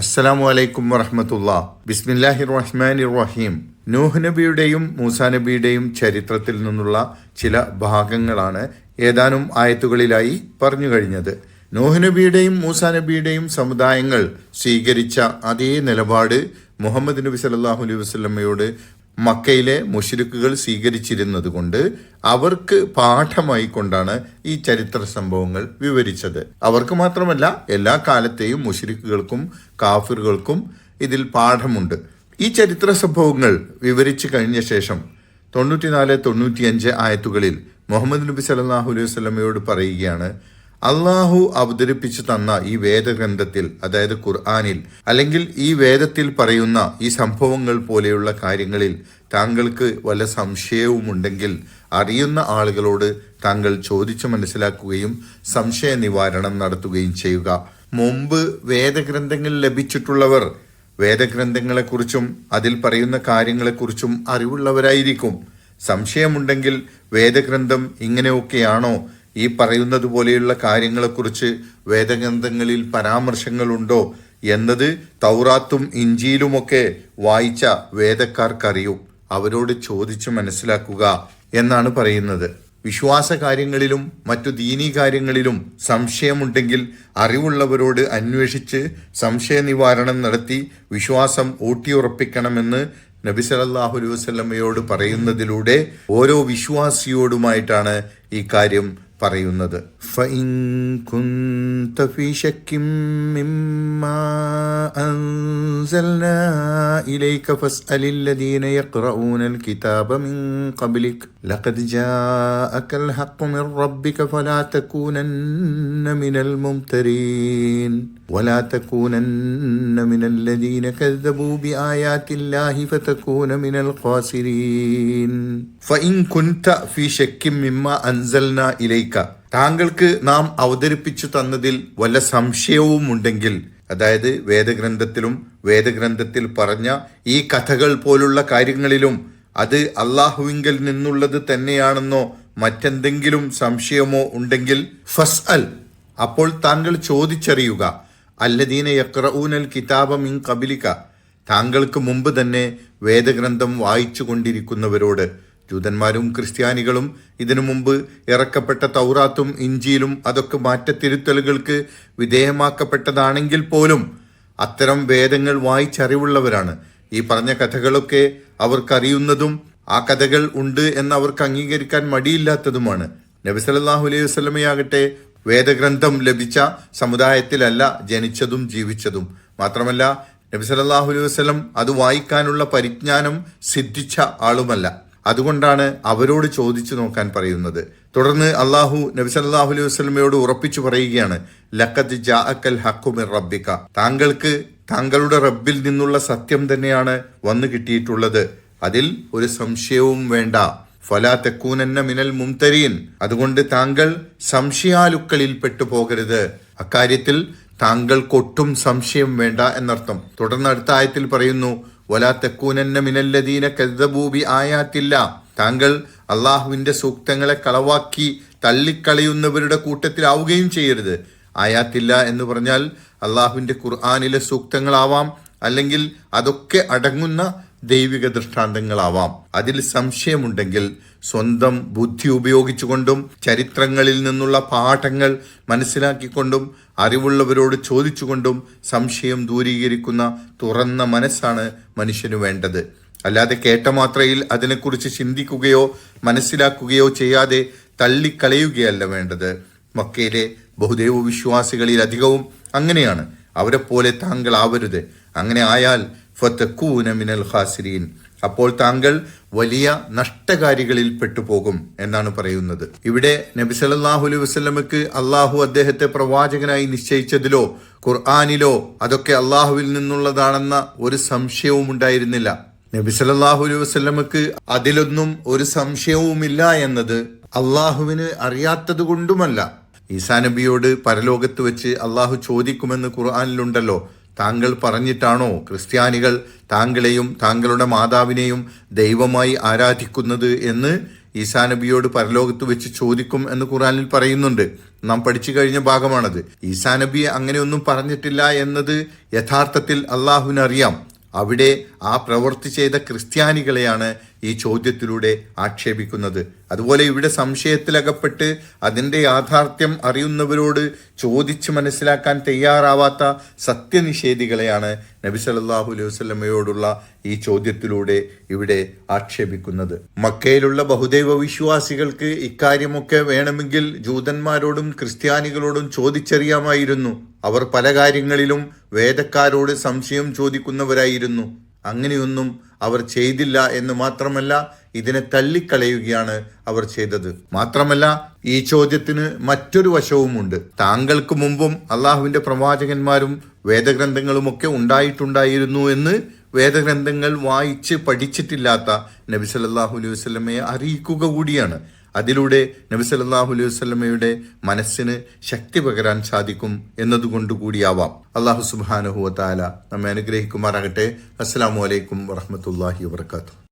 അസ്സലാമു അലൈക്കും വറഹമത്തുള്ള. ബിസ്മില്ലാഹി റഹ്മാൻ റഹീം നൂഹ് നബിയുടെയും മൂസാ നബിയുടെയും ചരിത്രത്തിൽ നിന്നുള്ള ചില ഭാഗങ്ങളാണ് ഏതാനും ആയത്തുകളിലായി പറഞ്ഞു കഴിഞ്ഞത്. നൂഹ് നബിയുടെയും മൂസാ നബിയുടെയും സമുദായങ്ങൾ സ്വീകരിച്ച അതേ നിലപാട് മുഹമ്മദ് നബി സല്ലല്ലാഹു അലൈഹി മക്കയിലെ മുഷിരുക്കുകൾ സ്വീകരിച്ചിരുന്നത് കൊണ്ട് അവർക്ക് പാഠമായി കൊണ്ടാണ് ഈ ചരിത്ര സംഭവങ്ങൾ വിവരിച്ചത്. അവർക്ക് മാത്രമല്ല എല്ലാ കാലത്തെയും മുഷിരുക്കുകൾക്കും കാഫിറുകൾക്കും ഇതിൽ പാഠമുണ്ട്. ഈ ചരിത്ര സംഭവങ്ങൾ വിവരിച്ചു കഴിഞ്ഞ ശേഷം തൊണ്ണൂറ്റിനാല് തൊണ്ണൂറ്റിയഞ്ച് ആയത്തുകളിൽ മുഹമ്മദ് നബി സല്ലല്ലാഹു അലൈഹി വസല്ലമയോട് പറയുകയാണ് അള്ളാഹു അവതരിപ്പിച്ചു തന്ന ഈ വേദഗ്രന്ഥത്തിൽ അതായത് ഖുർആാനിൽ അല്ലെങ്കിൽ ഈ വേദത്തിൽ പറയുന്ന ഈ സംഭവങ്ങൾ പോലെയുള്ള കാര്യങ്ങളിൽ താങ്കൾക്ക് വല്ല സംശയവുമുണ്ടെങ്കിൽ അറിയുന്ന ആളുകളോട് താങ്കൾ ചോദിച്ചു മനസ്സിലാക്കുകയും സംശയ നിവാരണം നടത്തുകയും ചെയ്യുക. മുമ്പ് വേദഗ്രന്ഥങ്ങൾ ലഭിച്ചിട്ടുള്ളവർ വേദഗ്രന്ഥങ്ങളെക്കുറിച്ചും അതിൽ പറയുന്ന കാര്യങ്ങളെക്കുറിച്ചും അറിവുള്ളവരായിരിക്കും. സംശയമുണ്ടെങ്കിൽ വേദഗ്രന്ഥം ഇങ്ങനെയൊക്കെയാണോ? ഈ പറയുന്നത് പോലെയുള്ള കാര്യങ്ങളെക്കുറിച്ച് വേദഗ്രന്ഥങ്ങളിൽ പരാമർശങ്ങളുണ്ടോ? എന്നത് തൗറാത്തും ഇഞ്ചിയിലുമൊക്കെ വായിച്ച വേദക്കാർക്കറിയും. അവരോട് ചോദിച്ചു മനസ്സിലാക്കുക എന്നാണ് പറയുന്നത്. വിശ്വാസ കാര്യങ്ങളിലും മറ്റു ദീനീ കാര്യങ്ങളിലും സംശയമുണ്ടെങ്കിൽ അറിവുള്ളവരോട് അന്വേഷിച്ച് സംശയ നിവാരണം നടത്തി വിശ്വാസം ഊട്ടിയുറപ്പിക്കണമെന്ന് നബി സലല്ലാഹു അലൈഹി പറയുന്നതിലൂടെ ഓരോ വിശ്വാസിയോടുമായിട്ടാണ് ഈ കാര്യം പറയുന്നത്. ഫലാ തക്കൂനന്ന മിനൽ മുംതരീൻ. مما أنزلنا إليك فاسأل الذين يقرؤون الكتاب من قبلك لقد جاءك الحق من ربك فلا تكونن من الممترين ولا تكونن من الذين كذبوا بآيات الله فتكون من الخاسرين فإن كنت في شك مما أنزلنا إليك താങ്കൾക്ക് നാം അവതരിപ്പിച്ചു തന്നതിൽ വല്ല സംശയവും ഉണ്ടെങ്കിൽ അതായത് വേദഗ്രന്ഥത്തിലും വേദഗ്രന്ഥത്തിൽ പറഞ്ഞ ഈ കഥകൾ പോലുള്ള കാര്യങ്ങളിലും അത് അള്ളാഹുവിങ്കൽ നിന്നുള്ളത് തന്നെയാണെന്നോ മറ്റെന്തെങ്കിലും സംശയമോ ഉണ്ടെങ്കിൽ ഫസ് അൽ അപ്പോൾ താങ്കൾ ചോദിച്ചറിയുക അല്ലദീന യക്രഊനൽ കിതാബ മിൻ കബിലിക താങ്കൾക്ക് മുമ്പ് തന്നെ വേദഗ്രന്ഥം വായിച്ചു കൊണ്ടിരിക്കുന്നവരോട് ജൂതന്മാരും ക്രിസ്ത്യാനികളും ഇതിനു മുമ്പ് ഇറക്കപ്പെട്ട തൗറാത്തും ഇഞ്ചിയിലും അതൊക്കെ മാറ്റത്തിരുത്തലുകൾക്ക് വിധേയമാക്കപ്പെട്ടതാണെങ്കിൽ പോലും അത്തരം വേദങ്ങൾ വായിച്ചറിവുള്ളവരാണ്. ഈ പറഞ്ഞ കഥകളൊക്കെ അവർക്കറിയുന്നതും ആ കഥകൾ ഉണ്ട് എന്ന് അവർക്ക് അംഗീകരിക്കാൻ മടിയില്ലാത്തതുമാണ്. നബി സല്ലല്ലാഹു അലൈഹി വസല്ലമയാകട്ടെ വേദഗ്രന്ഥം ലഭിച്ച സമുദായത്തിലല്ല ജനിച്ചതും ജീവിച്ചതും. മാത്രമല്ല നബി സല്ലല്ലാഹു അലൈഹി വസ്ലം അത് വായിക്കാനുള്ള പരിജ്ഞാനം സിദ്ധിച്ച ആളുമല്ല. അതുകൊണ്ടാണ് അവരോട് ചോദിച്ചു നോക്കാൻ പറയുന്നത്. തുടർന്ന് അള്ളാഹു നബി സല്ലാഹു അലൈഹി വസ്ലമയോട് ഉറപ്പിച്ചു പറയുകയാണ് ലക്കത്ത് ജാഅക്കൽ ഹക്കുമിർ റബ്ബിക്ക റബ്ബിക. താങ്കൾക്ക് താങ്കളുടെ റബ്ബിൽ നിന്നുള്ള സത്യം തന്നെയാണ് വന്നു കിട്ടിയിട്ടുള്ളത്. അതിൽ ഒരു സംശയവും വേണ്ട. ഫലാ മിനൽ മുംതരീൻ. അതുകൊണ്ട് താങ്കൾ സംശയാലുക്കളിൽ പെട്ടുപോകരുത്. അക്കാര്യത്തിൽ താങ്കൾക്കൊട്ടും സംശയം വേണ്ട എന്നർത്ഥം. തുടർന്ന് അടുത്ത ആയത്തിൽ പറയുന്നു വലാ തെക്കൂനന്ന മിനല്ലദീന കരുതബൂബി ആയാത്തില്ല. താങ്കൾ അള്ളാഹുവിന്റെ സൂക്തങ്ങളെ കളവാക്കി തള്ളിക്കളയുന്നവരുടെ കൂട്ടത്തിലാവുകയും ചെയ്യരുത്. ആയാത്തില്ല എന്ന് പറഞ്ഞാൽ അള്ളാഹുവിന്റെ ഖുർആാനിലെ സൂക്തങ്ങളാവാം അല്ലെങ്കിൽ അതൊക്കെ അടങ്ങുന്ന ദൈവിക ദൃഷ്ടാന്തങ്ങളാവാം. അതിൽ സംശയമുണ്ടെങ്കിൽ സ്വന്തം ബുദ്ധി ഉപയോഗിച്ചുകൊണ്ടും ചരിത്രങ്ങളിൽ നിന്നുള്ള പാഠങ്ങൾ മനസ്സിലാക്കിക്കൊണ്ടും അറിവുള്ളവരോട് ചോദിച്ചുകൊണ്ടും സംശയം ദൂരീകരിക്കുന്ന തുറന്ന മനസ്സാണ് മനുഷ്യന് വേണ്ടത്. അല്ലാതെ കേട്ട മാത്രയിൽ അതിനെക്കുറിച്ച് ചിന്തിക്കുകയോ മനസ്സിലാക്കുകയോ ചെയ്യാതെ തള്ളിക്കളയുകയല്ല വേണ്ടത്. മക്കയിലെ ബഹുദൈവ വിശ്വാസികളിൽ അധികവും അങ്ങനെയാണ്. അവരെപ്പോലെ പോലെ താങ്കൾ ആവരുത് അങ്ങനെ ആയാൽ ഫത്തക്കൂന മിനൽ ഖാസിരീൻ. അപ്പോൾ താങ്കൾ വലിയ നഷ്ടകാരികളിൽ പെട്ടുപോകും എന്നാണ് പറയുന്നത്. ഇവിടെ നബി സല്ലാഹു അലൈഹി വസ്ലമക്ക് അള്ളാഹു അദ്ദേഹത്തെ പ്രവാചകനായി നിശ്ചയിച്ചതിലോ ഖുർആാനിലോ അതൊക്കെ അള്ളാഹുവിൽ നിന്നുള്ളതാണെന്ന ഒരു സംശയവും ഉണ്ടായിരുന്നില്ല. നബി സല്ലാഹു അലൈഹി വസ്ലമക്ക് അതിലൊന്നും ഒരു സംശയവുമില്ല എന്നത് അള്ളാഹുവിന് അറിയാത്തത് കൊണ്ടുമല്ല. ഈസാ നബിയോട് പരലോകത്ത് വെച്ച് അള്ളാഹു ചോദിക്കുമെന്ന് ഖുർആാനിലുണ്ടല്ലോ. താങ്കൾ പറഞ്ഞിട്ടാണോ ക്രിസ്ത്യാനികൾ താങ്കളെയും താങ്കളുടെ മാതാവിനെയും ദൈവമായി ആരാധിക്കുന്നത് എന്ന് ഈസാ നബിയോട് പരലോകത്ത് വെച്ച് ചോദിക്കും എന്ന് ഖുറാനിൽ പറയുന്നുണ്ട്. നാം പഠിച്ചു കഴിഞ്ഞ ഭാഗമാണത്. ഈസാ നബി അങ്ങനെയൊന്നും പറഞ്ഞിട്ടില്ല എന്നത് യഥാർത്ഥത്തിൽ അള്ളാഹുവിനറിയാം. അവിടെ ആ പ്രവൃത്തി ചെയ്ത ക്രിസ്ത്യാനികളെയാണ് ഈ ചോദ്യത്തിലൂടെ ആക്ഷേപിക്കുന്നത്. അതുപോലെ ഇവിടെ സംശയത്തിലകപ്പെട്ട് അതിന്റെ യാഥാർത്ഥ്യം അറിയുന്നവരോട് ചോദിച്ച് മനസ്സിലാക്കാൻ തയ്യാറാവാത്ത സത്യനിഷേധികളെയാണ് നബി സല്ലല്ലാഹു അലൈഹി വസ്ലമയോടുള്ള ഈ ചോദ്യത്തിലൂടെ ഇവിടെ ആക്ഷേപിക്കുന്നത്. മക്കയിലുള്ള ബഹുദൈവ വിശ്വാസികൾക്ക് ഇക്കാര്യമൊക്കെ വേണമെങ്കിൽ ജൂതന്മാരോടും ക്രിസ്ത്യാനികളോടും ചോദിച്ചറിയാമായിരുന്നു. അവർ പല കാര്യങ്ങളിലും വേദക്കാരോട് സംശയം ചോദിക്കുന്നവരായിരുന്നു. അങ്ങനെയൊന്നും അവർ ചെയ്തില്ല എന്ന് മാത്രമല്ല ഇതിനെ തള്ളിക്കളയുകയാണ് അവർ ചെയ്തത്. മാത്രമല്ല ഈ ചോദ്യത്തിന് മറ്റൊരു വശവുമുണ്ട്. താങ്കൾക്ക് മുമ്പും അള്ളാഹുവിന്റെ പ്രവാചകന്മാരും വേദഗ്രന്ഥങ്ങളുമൊക്കെ ഉണ്ടായിട്ടുണ്ടായിരുന്നു എന്ന് വേദഗ്രന്ഥങ്ങൾ വായിച്ച് പഠിച്ചിട്ടില്ലാത്ത നബി സല്ലല്ലാഹു അലൈഹി വസല്ലമയെ അറിയിക്കുക കൂടിയാണ്. അതിലൂടെ നബി സല്ലാഹു അലൈഹി വസ്ലമയുടെ മനസ്സിന് ശക്തി പകരാൻ സാധിക്കും എന്നതുകൊണ്ട് കൂടിയാവാം അള്ളാഹു സുബ്ഹാനഹു വതആല നമ്മെ അനുഗ്രഹിക്കുമാറാകട്ടെ. അസ്സാം വലൈക്കും വറഹ്മത്തുള്ളാഹി വബറകാതുഹു.